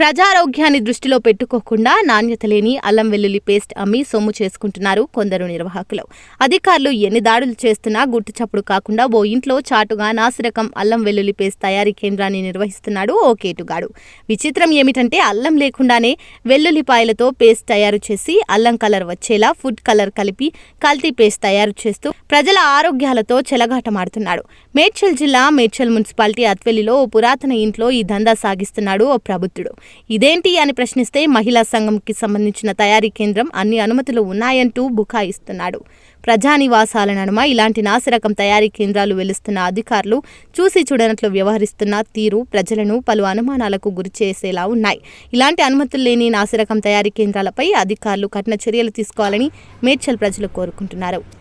ప్రజారోగ్యాన్ని దృష్టిలో పెట్టుకోకుండా నాణ్యత లేని అల్లం వెల్లుల్లి పేస్ట్ అమ్మి సొమ్ము చేసుకుంటున్నారు కొందరు నిర్వాహకులు. అధికారులు ఎన్ని దాడులు చేస్తున్నా గుట్టు చప్పుడు కాకుండా ఓ ఇంట్లో చాటుగా నాసిరకం అల్లం వెల్లుల్లి పేస్ట్ తయారీ కేంద్రాన్ని నిర్వహిస్తున్నాడు ఓ కేటుగాడు. విచిత్రం ఏమిటంటే అల్లం లేకుండానే వెల్లుల్లిపాయలతో పేస్ట్ తయారు చేసి అల్లం కలర్ వచ్చేలా ఫుడ్ కలర్ కలిపి కల్తీ పేస్ట్ తయారు చేస్తూ ప్రజల ఆరోగ్యాలతో చెలగాటమాడుతున్నాడు. మేడ్చల్ జిల్లా మేడ్చల్ మున్సిపాలిటీ అత్వెల్లిలో ఓ పురాతన ఇంట్లో ఈ దందా సాగిస్తున్నాడు ఓ ప్రభుత్వుడు ఇదేంటి అని ప్రశ్నిస్తే మహిళా సంఘంకి సంబంధించిన తయారీ కేంద్రం అన్ని అనుమతులు ఉన్నాయంటూ బుకాయిస్తున్నాడు ప్రజానివాసాల నడుమ ఇలాంటి నాసిరకం తయారీ కేంద్రాలు వెలుస్తున్న అధికారులు చూసి చూడనట్లు వ్యవహరిస్తున్న తీరు ప్రజలను పలు అనుమానాలకు గురి చేసేలా ఉన్నాయి. ఇలాంటి అనుమతులు లేని నాసిరకం తయారీ కేంద్రాలపై అధికారులు కఠిన చర్యలు తీసుకోవాలని మేడ్చల్ ప్రజలు కోరుకుంటున్నారు.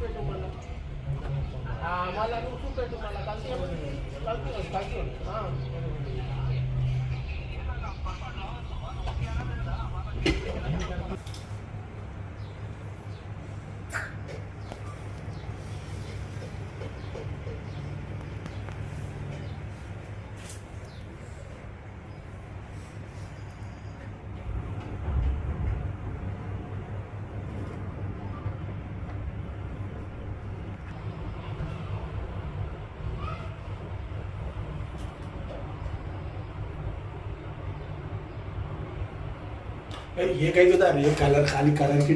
Ah, suka itu malah. Ah, malah nu suka itu malah. Tantian, tantian, tantian. Ah. ये कहीं तो था है कलर खाली कलर की